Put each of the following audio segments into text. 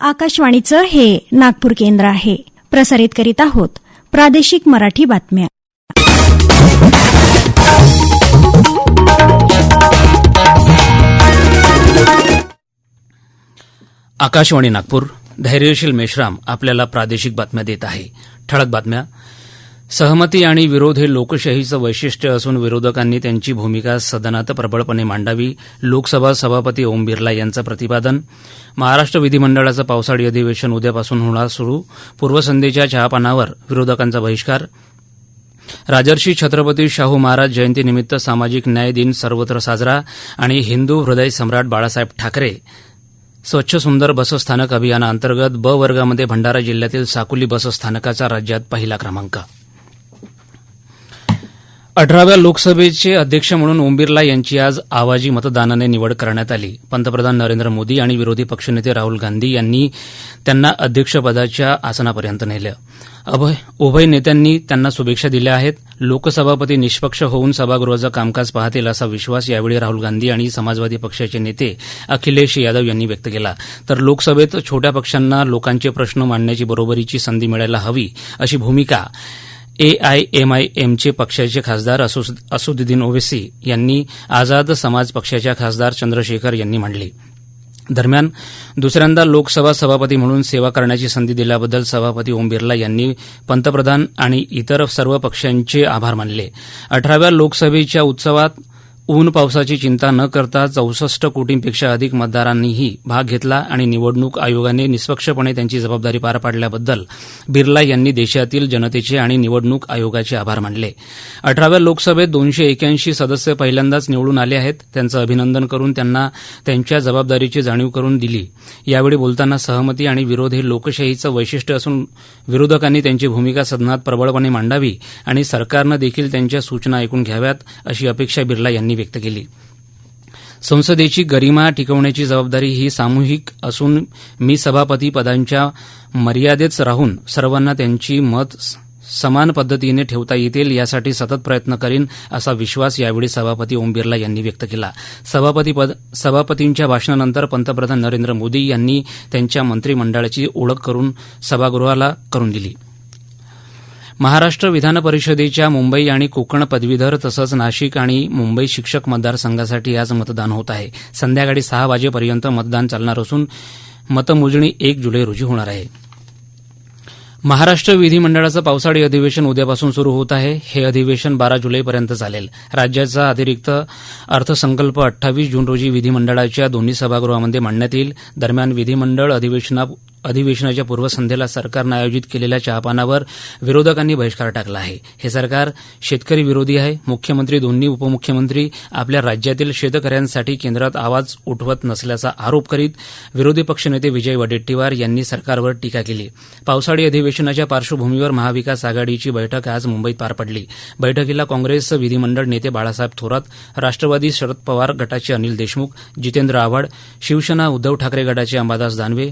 आकाशवाणीचं हे नागपूर केंद्र आहे. प्रसारित करीत आहोत प्रादेशिक मराठी बातम्या. आकाशवाणी नागपूर धैर्यशील मेश्राम आपल्याला प्रादेशिक बातम्या देत आहे. ठळक बातम्या सहमती आणि विरोध हे लोकशाहीचं वैशिष्ट्य असून विरोधकांनी त्यांची भूमिका सदनात प्रबळपणे मांडावी लोकसभा सभापती ओम बिर्ला यांचं प्रतिपादन. महाराष्ट्र विधिमंडळाचं पावसाळी अधिवेशन उद्यापासून होणार सुरू. पूर्वसंध्येच्या चहापानावर विरोधकांचा बहिष्कार. राजर्षी छत्रपती शाहू महाराज जयंतीनिमित्त सामाजिक न्याय दिन सर्वत्र साजरा आणि हिंदू हृदय सम्राट बाळासाहेब ठाकरे. स्वच्छ सुंदर बसस्थानक अभियानाअंतर्गत ब वर्गामध्ये भंडारा जिल्ह्यातील साकुली बसस्थानकाचा राज्यात पहिला क्रमांक. अठराव्या लोकसभेचे अध्यक्ष म्हणून ओम बिर्ला यांची आज आवाजी मतदानाने निवड करण्यात आली. पंतप्रधान नरेंद्र मोदी आणि विरोधी पक्षनेते राहुल गांधी यांनी त्यांना अध्यक्षपदाच्या आसनापर्यंत नेलं. अभय उभय नेत्यांनी त्यांना शुभेच्छा दिल्या आहेत. लोकसभापती निष्पक्ष होऊन सभागृहाचं कामकाज पाहतील असा विश्वास यावेळी राहुल गांधी आणि समाजवादी पक्षाचे नेते अखिलेश यादव यांनी व्यक्त केला. तर लोकसभेत छोट्या पक्षांना लोकांचे प्रश्न मांडण्याची बरोबरीची संधी मिळायला हवी अशी भूमिका एआयएमआयएमचे पक्षाचे खासदार असुद्दीन ओवेसी यांनी आझाद समाज पक्षाच्या खासदार चंद्रशेखर यांनी मांडली. दरम्यान दुसऱ्यांदा लोकसभा सभापती म्हणून सेवा करण्याची संधी दिल्याबद्दल सभापती ओम बिर्ला यांनी पंतप्रधान आणि इतर सर्व पक्षांचे आभार मानले. अठराव्या लोकसभेच्या उत्सवात ऊन पावसाची चिंता न करता चौसष्ट कोटींपेक्षा अधिक मतदारांनीही भाग घेतला आणि निवडणूक आयोगाने निष्पक्षपणे त्यांची जबाबदारी पार पाडल्याबद्दल बिर्ला यांनी देशातील जनतेचे आणि निवडणूक आयोगाचे आभार मानले. अठराव्या लोकसभेत दोनशे एक्याऐंशी सदस्य पहिल्यांदाच निवडून आले आहेत. त्यांचं अभिनंदन करून त्यांना त्यांच्या जबाबदारीची जाणीव करून दिली. यावेळी बोलताना सहमती आणि विरोध हे लोकशाहीचं वैशिष्ट्य असून विरोधकांनी त्यांची भूमिका सदनात प्रबळपणे मांडावी आणि सरकारनं देखील त्यांच्या सूचना ऐकून घ्याव्यात अशी अपेक्षा बिर्ला यांनी व्यक्त केली. संसदेची गरिमा टिकवण्याची जबाबदारी ही सामूहिक असून मी सभापती पदांच्या मर्यादेत राहून सर्वांना त्यांची मत समान पद्धतीने ठेवता येतील यासाठी सतत प्रयत्न करीन असा विश्वास यावेळी सभापती ओम बिर्ला यांनी व्यक्त केला. सभापतींच्या भाषणानंतर पंतप्रधान नरेंद्र मोदी यांनी त्यांच्या मंत्रिमंडळाची ओळख करून सभागृहाला करून दिली. महाराष्ट्र विधान परिषदेच्या मुंबई आणि कोकण पदवीधर तसंच नाशिक आणि मुंबई शिक्षक मतदारसंघासाठी आज मतदान होत आहे. संध्याकाळी सहा वाजेपर्यंत मतदान चालणार असून मतमोजणी एक जुलै रोजी होणार आहे. महाराष्ट्र विधिमंडळाचं पावसाळी अधिवेशन उद्यापासून सुरू होत आहे. हे अधिवेशन बारा जुलैपर्यंत चालेल. राज्याचा अतिरिक्त अर्थसंकल्प अठ्ठावीस जून रोजी विधिमंडळाच्या दोन्ही सभागृहामध्ये मांडण्यात येईल. दरम्यान विधिमंडळ अधिवेशनाच्या पूर्वसंध्येला सरकारनं आयोजित केलेल्या चहापानावर विरोधकांनी बहिष्कार टाकला आहे. हे सरकार शेतकरी विरोधी आहे. मुख्यमंत्री दोन्ही उपमुख्यमंत्री आपल्या राज्यातील शेतकऱ्यांसाठी केंद्रात आवाज उठवत नसल्याचा आरोप करीत विरोधी पक्षनेते विजय वडेट्टीवार यांनी सरकारवर टीका केली. पावसाळी अधिवेशनाच्या पार्श्वभूमीवर महाविकास आघाडीची बैठक आज मुंबईत पार पडली. बैठकीला काँग्रेस विधिमंडळ नेते बाळासाहेब थोरात राष्ट्रवादी शरद पवार गटाचे अनिल देशमुख जितेंद्र आव्हाड शिवसेना उद्धव ठाकरे गटाचे अंबादास दानवे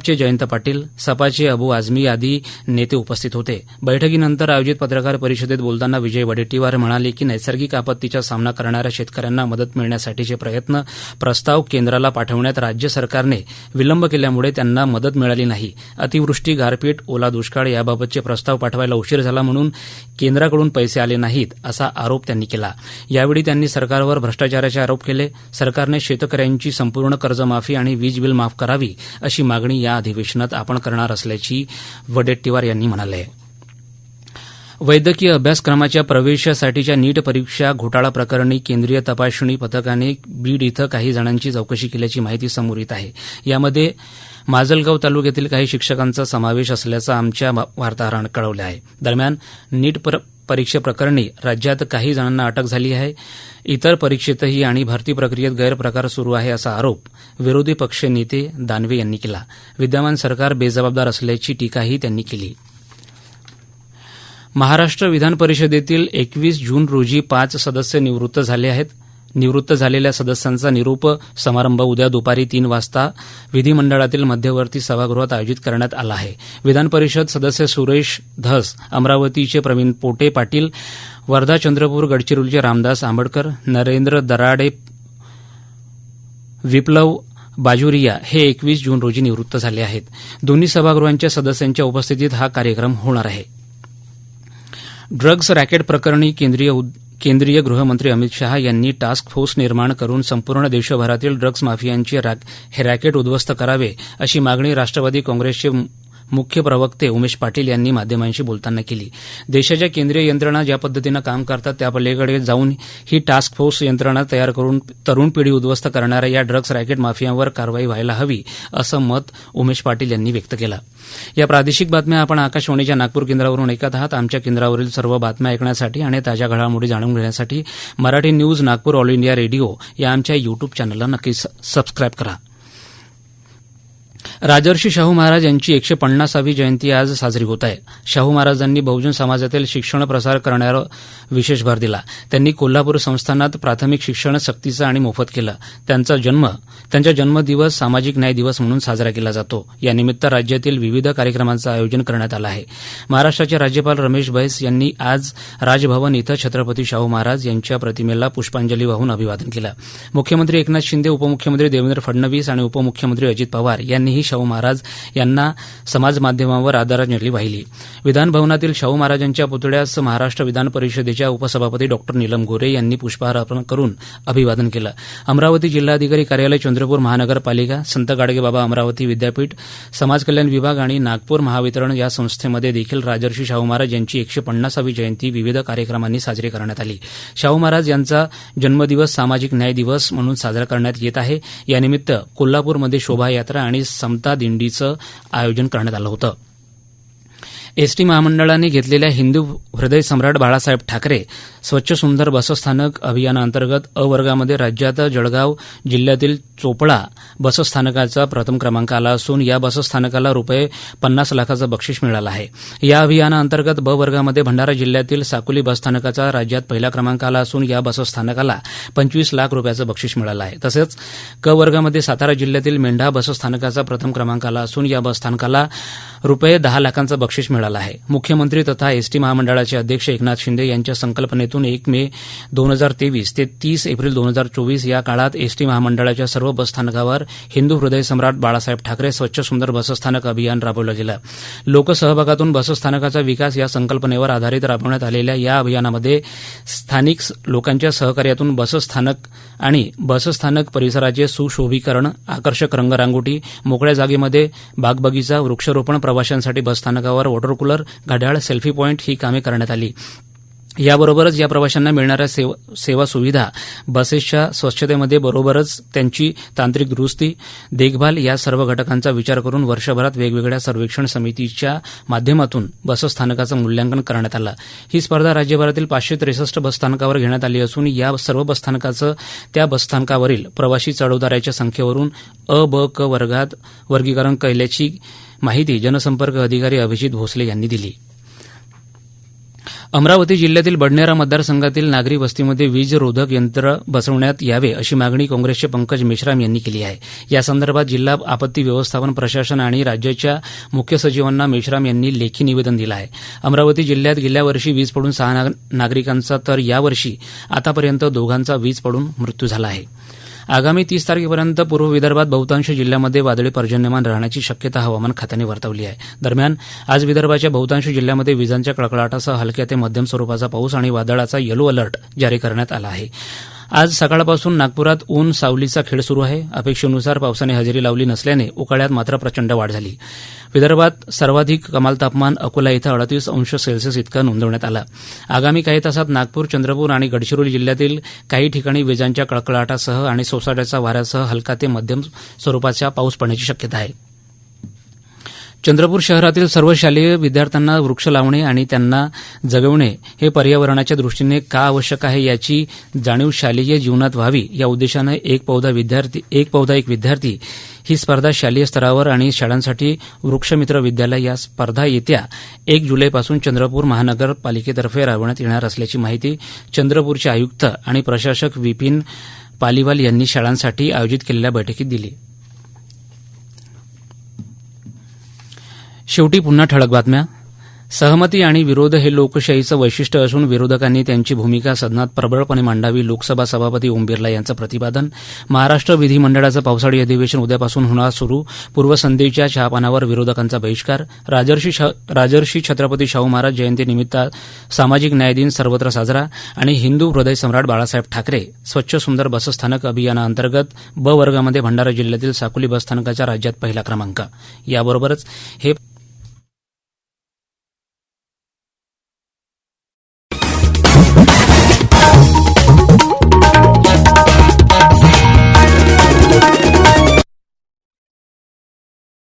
शेकापचे जयंत पाटील सपाचे अबू आझमी आदी नेते उपस्थित होते. बैठकीनंतर आयोजित पत्रकार परिषदेत बोलताना विजय वडेट्टीवार म्हणाले की नैसर्गिक आपत्तीचा सामना करणाऱ्या शेतकऱ्यांना मदत मिळण्यासाठीचे प्रयत्न प्रस्ताव केंद्राला पाठवण्यात राज्य सरकारने विलंब केल्यामुळे त्यांना मदत मिळाली नाही. अतिवृष्टी गारपीट ओला दुष्काळ याबाबतचे प्रस्ताव पाठवायला उशीर झाला म्हणून केंद्राकडून पैसे आले नाहीत असा आरोप त्यांनी केला. यावेळी त्यांनी सरकारवर भ्रष्टाचाराचे आरोप केले. सरकारने शेतकऱ्यांची संपूर्ण कर्जमाफी आणि वीज बिल माफ करावी अशी मागणी या अधिवेशनात आपण करणार असल्याची वडेट्टीवार यांनी म्हणाले. वैद्यकीय अभ्यासक्रमाच्या प्रवेशासाठीच्या नीट परीक्षा घोटाळा प्रकरणी केंद्रीय तपासणी पथकाने बीड इथं काही जणांची चौकशी केल्याची माहिती समोर येत आहे. यामध्ये माजलगाव तालुक्यातील काही शिक्षकांचा समावेश असल्याचं आमच्या वार्ताहरानं कळवलं आहे. दरम्यान नीट परीक्षेप्रकरणी राज्यात काही जणांना अटक झाली आहे. इतर परीक्षेतही आणि भरती प्रक्रियेत गैरप्रकार सुरू आहे असा आरोप विरोधी पक्ष नेते दानवे यांनी केला. विद्यमान सरकार बेजबाबदार असल्याची टीकाही त्यांनी केली. महाराष्ट्र विधान परिषदेतील एकवीस जून रोजी पाच सदस्य निवृत्त झाले आहेत. निवृत्त झालेल्या सदस्यांचा निरोप समारंभ उद्या दुपारी तीन वाजता विधिमंडळातील मध्यवर्ती सभागृहात आयोजित करण्यात आला आहे. विधान परिषद सदस्य सुरेश धस अमरावतीचे प्रवीण पोटे पाटील वर्धा चंद्रपूर गडचिरोलीचे रामदास आंबडकर नरेंद्र दराडे विप्लव बाजुरिया हे एकवीस जून रोजी निवृत्त झाले आहेत. दोन्ही सभागृहांच्या सदस्यांच्या उपस्थितीत हा कार्यक्रम होणार आहे. ड्रग्ज रॅकेट प्रकरणी केंद्रीय उद- केंद्रीय गृहमंत्री अमित शहा यांनी टास्क फोर्स निर्माण करून संपूर्ण देशभरातील ड्रग्ज माफियांचे रॅक- हे रॅकेट उद्ध्वस्त करावे अशी मागणी राष्ट्रवादी काँग्रेसचे मुख्य प्रवक्ते उमेश पाटील यांनी माध्यमांशी बोलताना केली. देशाच्या केंद्रीय यंत्रणा ज्या पद्धतीनं काम करतात त्या पलीकडे जाऊन ही टास्क फोर्स यंत्रणा तयार करून तरुण पिढी उद्ध्वस्त करणाऱ्या या ड्रग्ज रॅकेट माफियांवर कारवाई व्हायला हवी असं मत उमेश पाटील यांनी व्यक्त केलं. या प्रादेशिक बातम्या आपण आकाशवाणीच्या नागपूर केंद्रावरून ऐकत आहात. आमच्या केंद्रावरील सर्व बातम्या ऐकण्यासाठी आणि ताज्या घडामोडी जाणून घेण्यासाठी Marathi news Nagpur all India radio या आमच्या युट्यूब चॅनलला नक्की स- सबस्क्राईब करा. राजर्षी शाहू महाराज यांची एकशे पन्नासावी जयंती आज साजरी होत आहे. शाहू महाराजांनी बहुजन समाजातील शिक्षण प्रसार करण्यावर विशेष भर दिला. त्यांनी कोल्हापूर संस्थानात प्राथमिक शिक्षण सक्तीचं आणि मोफत केलं. त्यांचा जन्म त्यांचा जन्मदिवस सामाजिक न्याय दिवस म्हणून साजरा केला जातो. यानिमित्त राज्यातील विविध कार्यक्रमांचं आयोजन करण्यात आलं आहे. महाराष्ट्राचे राज्यपाल रमेश बैस यांनी आज राजभवन इथं छत्रपती शाहू महाराज यांच्या प्रतिमेला पुष्पांजली वाहून अभिवादन केलं. मुख्यमंत्री एकनाथ शिंदे उपमुख्यमंत्री देवेंद्र फडणवीस आणि उपमुख्यमंत्री अजित पवार यांनीही शाहू महाराज यांना समाज माध्यमांवर आदरांजली वाहिली विधानभवनातील शाहू महाराजांच्या पुतळ्यास महाराष्ट्र विधान परिषदेच्या उपसभापती डॉ. नीलम गोरे यांनी पुष्पहार अर्पण करून अभिवादन केलं. अमरावती जिल्हाधिकारी कार्यालय चंद्रपूर महानगरपालिका संत गाडगेबाबा अमरावती विद्यापीठ समाज कल्याण विभाग आणि नागपूर महावितरण या संस्थेमध्ये देखील राजर्षी शाहू महाराज यांची एकशे पन्नासावी जयंती विविध कार्यक्रमांनी साजरी करण्यात आली. शाहू महाराज यांचा जन्मदिवस सामाजिक न्याय दिवस म्हणून साजरा करण्यात येत आहे. यानिमित्त कोल्हापूरमध्ये शोभायात्रा आणि समता दिंडीचं आयोजन करण्यात आलं होतं. एसटी महामंडळाने घेतलेल्या हिंदू हृदय सम्राट बाळासाहेब ठाकरे स्वच्छ सुंदर बसस्थानक अभियानाअंतर्गत अ वर्गामध्ये राज्यात जळगाव जिल्ह्यातील चोपडा बसस्थानकाचा प्रथम क्रमांक आला असून या बसस्थानकाला रुपये पन्नास लाखाचं बक्षीस मिळालं आहे. या अभियानाअंतर्गत ब वर्गामध्ये भंडारा जिल्ह्यातील साकोली बसस्थानकाचा राज्यात पहिला क्रमांक आला असून या बसस्थानकाला पंचवीस लाख रुपयाचं बक्षीस मिळालं आहे. तसंच क वर्गामध्ये सातारा जिल्ह्यातील मेंढा बसस्थानकाचा प्रथम क्रमांक आला असून या बसस्थानकाला रुपये दहा लाखांचं बक्षीस मिळालं आहे. मुख्यमंत्री तथा एसटी महामंडळाचे अध्यक्ष एकनाथ शिंदे यांच्या संकल्पनेतून एक मे दोन हजार तेवीस ते तीस एप्रिल दोन हजार चोवीस या काळात एसटी महामंडळाच्या सर्व बसस्थानकावर हिंदू हृदय सम्राट बाळासाहेब ठाकरे स्वच्छ सुंदर बसस्थानक अभियान राबवलं गेलं. लोकसहभागातून बसस्थानकाचा विकास या संकल्पनेवर आधारित राबवण्यात आलेल्या या अभियानामध्ये स्थानिक लोकांच्या सहकार्यातून बसस्थानक आणि बसस्थानक परिसराचे सुशोभीकरण आकर्षक रंगरांगोटी मोकळ्या जागेमध्ये बागबगीचा वृक्षारोपण प्रवाशांसाठी बसस्थानकावर वॉटर कूलर घड्याळ सेल्फी पॉईंट ही कामे करण्यात आली. याबरोबरच या प्रवाशांना मिळणाऱ्या सेवा सेवा सुविधा बसेसच्या स्वच्छतेमध्ये बरोबरच त्यांची तांत्रिक दुरुस्ती देखभाल या सर्व घटकांचा विचार करून वर्षभरात वेगवेगळ्या सर्वेक्षण समितीच्या माध्यमातून बसस्थानकाचं मूल्यांकन करण्यात आलं. ही स्पर्धा राज्यभरातील पाचशे त्रेसष्ट बसस्थानकावर घेण्यात आली असून या सर्व बसस्थानकाचं त्या बसस्थानकावरील प्रवाशी चढवदाऱ्याच्या संख्येवरून अ ब क वर्गात वर्गीकरण केल्याची माहिती जनसंपर्क अधिकारी अभिजित भोसले यांनी दिली. अमरावती जिल्ह्यातील बडनेरा मतदारसंघातील नागरी वस्तीमध्ये वीज रोधक यंत्र बसवण्यात यावे अशी मागणी काँग्रेसचे पंकज मेश्राम यांनी केली आहे. यासंदर्भात जिल्हा आपत्ती व्यवस्थापन प्रशासन आणि राज्याच्या मुख्य सचिवांना मेश्राम यांनी लेखी निवेदन दिलं आहे. अमरावती जिल्ह्यात गेल्या वर्षी वीज पडून सहा नाग- नागरिकांचा तर यावर्षी आतापर्यंत दोघांचा वीज पडून मृत्यू झाला आहे. आगामी तीस तारखेपर्यंत पूर्व विदर्भात बहुतांश जिल्ह्यामध्ये वादळी पर्जन्यमान राहण्याची शक्यता हवामान खात्याने वर्तवली आहे. दरम्यान आज विदर्भाच्या बहुतांश जिल्ह्यामध्ये विजांच्या कडकडाटासह हलक्या ते मध्यम स्वरूपाचा पाऊस आणि वादळाचा येलो अलर्ट जारी करण्यात आला आहे. आज सकाळपासून नागपुरात ऊन सावलीचा खेळ सुरू आहे. अपेक्षेनुसार पावसाने हजेरी लावली नसल्याने उकाड्यात मात्र प्रचंड वाढ झाली. विदर्भात सर्वाधिक कमाल तापमान अकोला इथं अडतीस अंश सेल्सिअस इतकं नोंदवण्यात आलं. आगामी काही तासात नागपूर चंद्रपूर आणि गडचिरोली जिल्ह्यातील काही ठिकाणी विजांच्या कडकडाटासह आणि सोसाट्याचा वाऱ्यासह हलका ते मध्यम स्वरूपाचा पाऊस पडण्याची शक्यता आहे. चंद्रपूर शहरातील सर्व शालेय विद्यार्थ्यांना वृक्ष लावणे आणि त्यांना जगवणे हे पर्यावरणाच्या दृष्टीने का आवश्यक आहे याची जाणीव शालेय जीवनात व्हावी या उद्देशानं एक पौधा विद्यार्थी एक पौधा एक विद्यार्थी ही स्पर्धा शालेय स्तरावर आणि शाळांसाठी वृक्षमित्र विद्यालय या स्पर्धा येत्या एक जुलैपासून चंद्रपूर महानगरपालिकेतर्फे राबवण्यात येणार असल्याची माहिती चंद्रपूरचे आयुक्त आणि प्रशासक विपिन पालिवाल यांनी शाळांसाठी आयोजित केलेल्या बैठकीत दिली. शेवटी पुन्हा ठळक बातम्या. सहमती आणि विरोध हे लोकशाहीचं वैशिष्ट्य असून विरोधकांनी त्यांची भूमिका सदनात प्रबळपणे मांडावी लोकसभा सभापती ओम बिर्ला यांचं प्रतिपादन. महाराष्ट्र विधिमंडळाचं पावसाळी अधिवेशन उद्यापासून होणार सुरू. पूर्वसंध्येच्या चहापानावर विरोधकांचा बहिष्कार. राजर्षी राजर्षी छत्रपती शाहू महाराज जयंतीनिमित्त सामाजिक न्याय दिन सर्वत्र साजरा आणि हिंदू हृदय सम्राट बाळासाहेब ठाकरे स्वच्छ सुंदर बसस्थानक अभियानाअंतर्गत ब वर्गामध्ये भंडारा जिल्ह्यातील साकोली बसस्थानकाचा राज्यात पहिला क्रमांक. याबरोबरच हे